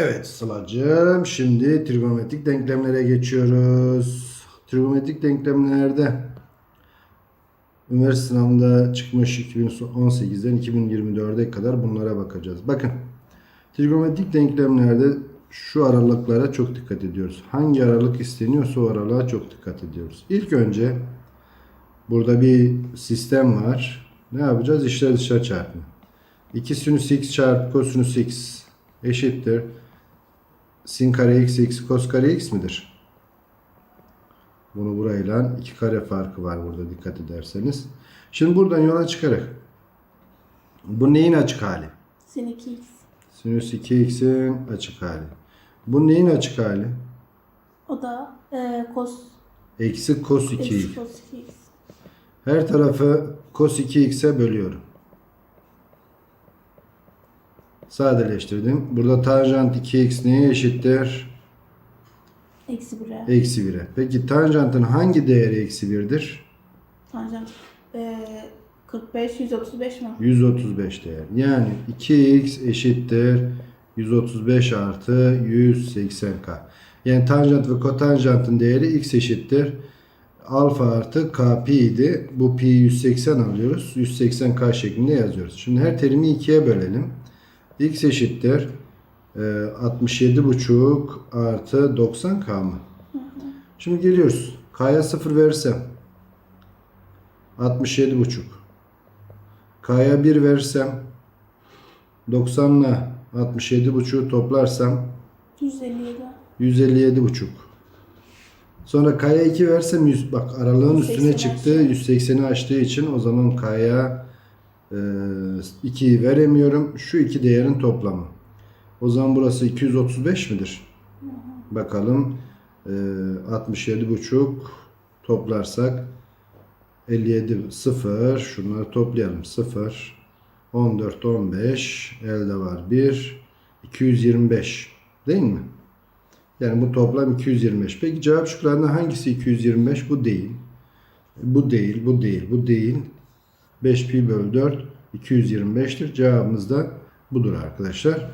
Evet Sıla'cığım şimdi trigonometrik denklemlere geçiyoruz. Trigonometrik denklemlerde üniversite sınavında çıkmış 2018'den 2024'e kadar bunlara bakacağız. Bakın trigonometrik denklemlerde şu aralıklara çok dikkat ediyoruz. Hangi aralık isteniyorsa o aralığa çok dikkat ediyoruz. İlk önce burada bir sistem var. Ne yapacağız? İşler dışarı çarpma. 2 sinüs x çarpı kosinüs x eşittir. Sin kare x eksi kos kare x midir? Bunu burayla iki kare farkı var burada dikkat ederseniz. Şimdi buradan yola çıkarak bu neyin açık hali? Sin 2x. Sinüs 2x'in açık hali. Bu neyin açık hali? O da e, cos Eksi cos 2x. eksi cos 2x. Her tarafı cos 2x'e bölüyorum. Sadeleştirdim. Burada tanjant 2x neye eşittir? Eksi 1'e. Eksi 1'e. Peki tanjantın hangi değeri eksi 1'dir? Tanjant e, 45, 135 mi? 135 değer. Yani 2x eşittir 135 artı 180k. Yani tanjant ve kotanjantın değeri x eşittir. Alfa artı k pi idi. Bu pi 180 alıyoruz. 180k şeklinde yazıyoruz. Şimdi her terimi 2'ye bölelim. X eşittir e, 67,5 artı 90k mı? Şimdi geliyoruz. K'ya 0 verirsem 67,5 K'ya 1 verirsem 90 ile 67,5'u toplarsam 157. 157,5. Sonra K'ya 2 versem 100 bak aralığın 180'i üstüne çıktı. aşıyor. 180'i aştığı için o zaman K'ya 2'yi veremiyorum. Şu iki değerin toplamı. O zaman burası 235 midir? Bakalım. E, 67,5 toplarsak 57 0 şunları toplayalım 0 14 15 elde var 1 225 değil mi? Yani bu toplam 225. Peki cevap şıklarından hangisi 225? Bu değil. Bu değil, bu değil, bu değil. 5 pi bölü 4 225'tir. Cevabımız da budur arkadaşlar.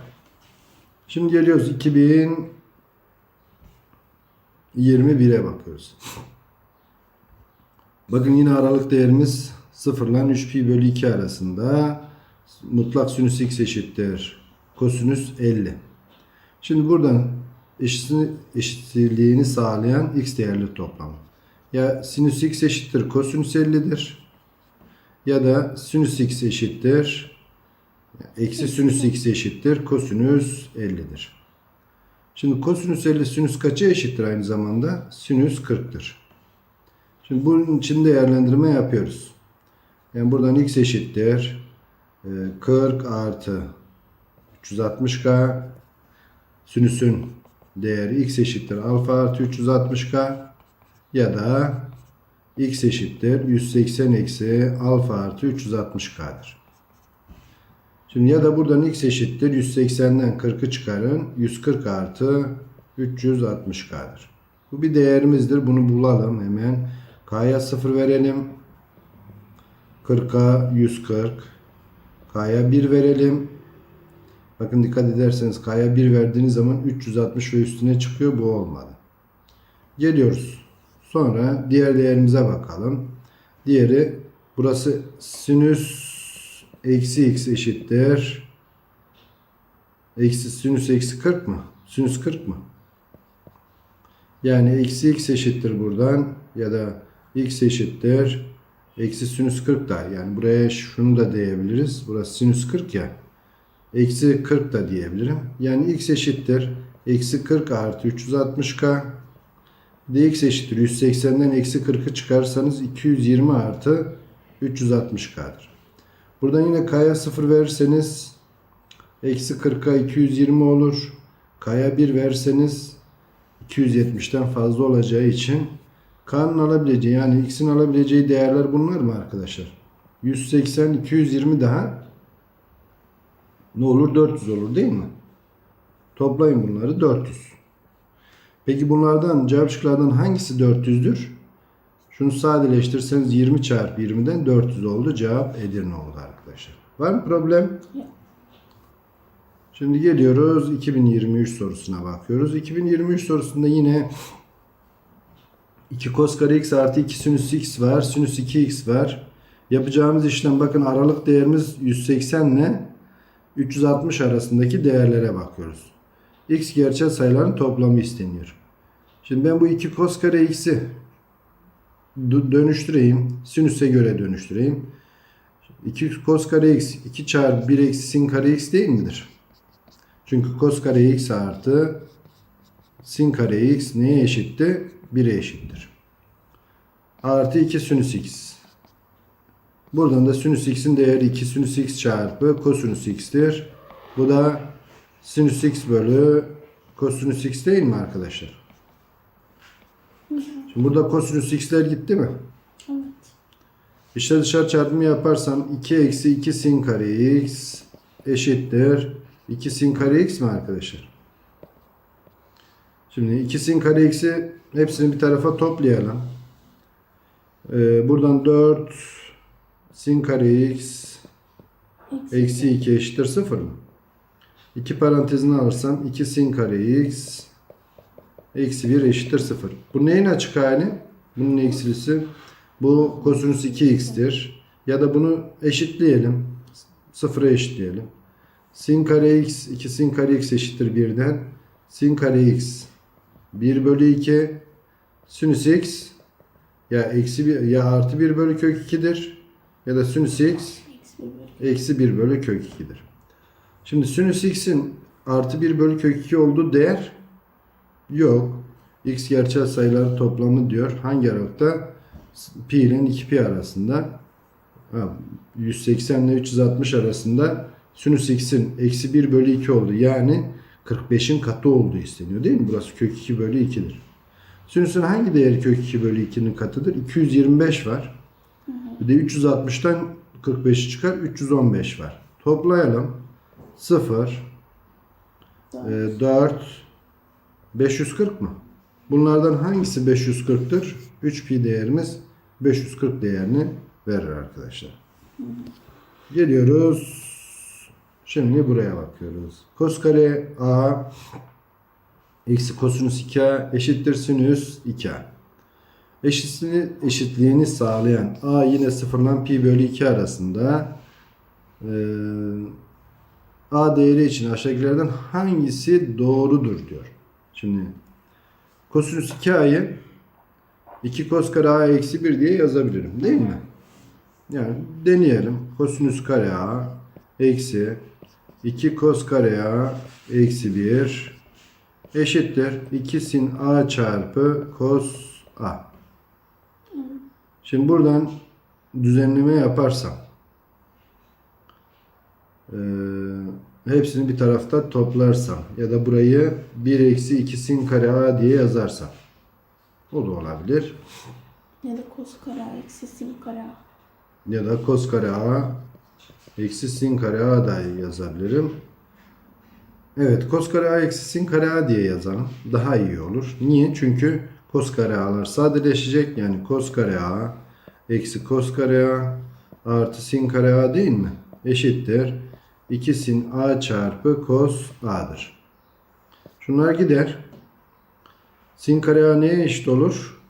Şimdi geliyoruz 2021'e bakıyoruz. Bakın yine aralık değerimiz 0 ile 3 pi bölü 2 arasında. Mutlak sinüs x eşittir. Kosinüs 50. Şimdi buradan eşitliğini, sağlayan x değerli toplamı. Ya sinüs x eşittir kosinüs 50'dir. Ya da sinüs x eşittir. Eksi sinüs x eşittir. Kosinüs 50'dir. Şimdi kosinüs 50 sinüs kaça eşittir aynı zamanda? Sinüs 40'tır. Şimdi bunun için değerlendirme yapıyoruz. Yani buradan x eşittir. e, 40 artı 360k sinüsün değeri x eşittir alfa artı 360k ya da x eşittir 180 eksi alfa artı 360k'dır. Şimdi ya da buradan x eşittir 180'den 40'ı çıkarın 140 artı 360k'dır. Bu bir değerimizdir. Bunu bulalım hemen. K'ya 0 verelim. 40'a 140. K'ya 1 verelim. Bakın dikkat ederseniz K'ya 1 verdiğiniz zaman 360 ve üstüne çıkıyor. Bu olmadı. Geliyoruz. Sonra diğer değerimize bakalım. Diğeri burası sinüs eksi x eşittir. Eksi sinüs eksi 40 mı? Sinüs 40 mı? Yani eksi x eşittir buradan ya da x eşittir eksi sinüs 40 da yani buraya şunu da diyebiliriz. Burası sinüs 40 ya. Eksi 40 da diyebilirim. Yani x eşittir eksi 40 artı 360k dx eşittir 180'den eksi 40'ı çıkarsanız 220 artı 360k'dır. Buradan yine k'ya 0 verirseniz eksi 40'a 220 olur. K'ya 1 verseniz 270'ten fazla olacağı için K'nın alabileceği yani X'in alabileceği değerler bunlar mı arkadaşlar? 180, 220 daha ne olur? 400 olur değil mi? Toplayın bunları 400. Peki bunlardan cevap şıklardan hangisi 400'dür? Şunu sadeleştirseniz 20 çarpı 20'den 400 oldu. Cevap Edirne oldu arkadaşlar. Var mı problem? Yok. Şimdi geliyoruz 2023 sorusuna bakıyoruz. 2023 sorusunda yine 2 cos kare x artı 2 sinüs x var. Sinüs 2x var. Yapacağımız işlem bakın aralık değerimiz 180 ile 360 arasındaki değerlere bakıyoruz. X gerçel sayıların toplamı isteniyor. Şimdi ben bu 2 cos kare x'i dö- dönüştüreyim. Sinüse göre dönüştüreyim. 2 cos kare x 2 çarpı 1 eksi sin kare x değil midir? Çünkü cos kare x artı sin kare x neye eşitti? 1'e eşittir. Artı 2 sinüs x. Buradan da sinüs x'in değeri 2 sinüs x çarpı kosinüs x'tir. Bu da sinüs x bölü kosinüs x değil mi arkadaşlar? Şimdi burada kosinüs x'ler gitti mi? Evet. İşte dışarı çarpımı yaparsam 2 eksi 2 sin kare x eşittir. 2 sin kare x mi arkadaşlar? Şimdi 2 sin kare x'i hepsini bir tarafa toplayalım. Ee, buradan 4 sin kare x Eksi. eksi 2 eşittir 0 mı? 2 parantezini alırsam 2 sin kare x eksi 1 eşittir 0. Bu neyin açık hali? Bunun eksilisi. Bu kosinüs 2x'tir. Ya da bunu eşitleyelim. 0'a eşitleyelim. Sin kare x 2 sin kare x eşittir 1'den. Sin kare x 1 bölü 2 sinüs x ya eksi 1 ya artı 1 bölü kök 2'dir. Ya da sinüs x Eksi bir bölü. eksi 1 bölü kök 2'dir. Şimdi sinüs x'in artı 1 bölü kök 2 olduğu değer yok. x gerçel sayılar toplamı diyor. Hangi aralıkta? Pi ile 2pi arasında. Ha, 180 ile 360 arasında sinüs x'in eksi 1 bölü 2 oldu. Yani 45'in katı olduğu isteniyor değil mi? Burası kök 2 bölü 2'dir. Sinüsün hangi değeri kök 2 bölü 2'nin katıdır? 225 var. Bir de 360'tan 45'i çıkar. 315 var. Toplayalım. 0, Dört. 4, 540 mı? Bunlardan hangisi 540'tır? 3pi değerimiz 540 değerini verir arkadaşlar. Geliyoruz. Şimdi buraya bakıyoruz. Kos kare a eksi kosinüs 2a eşittir sinüs 2a. Eşitliğini, eşitliğini sağlayan a yine sıfırla pi bölü 2 arasında eee, a değeri için aşağıdakilerden hangisi doğrudur diyor. Şimdi kosinüs 2a'yı 2 kos kare a eksi 1 diye yazabilirim değil mi? Yani deneyelim. Kosinüs kare a eksi 2 kos kare a eksi 1 eşittir 2 sin a çarpı kos a. Şimdi buradan düzenleme yaparsam eee, hepsini bir tarafta toplarsam ya da burayı 1 eksi 2 sin kare a diye yazarsam o da olabilir. Ya da kos kare a eksi sin kare a. Ya da kos kare a eksi sin kare a da yazabilirim. Evet kos kare a eksi sin kare a diye yazalım. Daha iyi olur. Niye? Çünkü kos kare a'lar sadeleşecek. Yani kos kare a eksi kos kare a artı sin kare a değil mi? Eşittir. 2 sin a çarpı kos a'dır. Şunlar gider. Sin kare a neye eşit olur?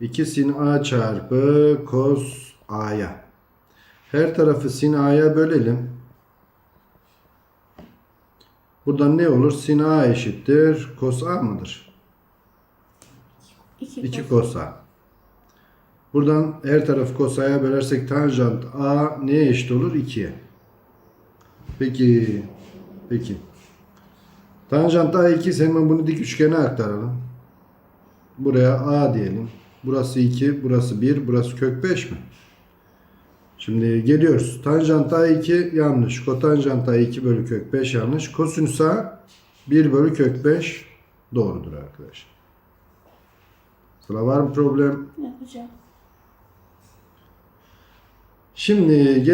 2 sin a çarpı kos a'ya. Her tarafı sin a'ya bölelim. Buradan ne olur? Sin a eşittir. Kos a mıdır? 2 2 kos a. Buradan her tarafı kos a'ya bölersek tanjant a neye eşit olur? 2'ye. Peki. Peki. Tanjant a 2 ise hemen bunu dik üçgene aktaralım. Buraya a diyelim. Burası 2, burası 1, burası kök 5 mi? Şimdi geliyoruz. Tanjant A2 yanlış. Kotanjant A2 bölü kök 5 yanlış. Kosinüs A 1 bölü kök 5 doğrudur arkadaşlar. Sıra var mı problem? yapacağım. Şimdi gel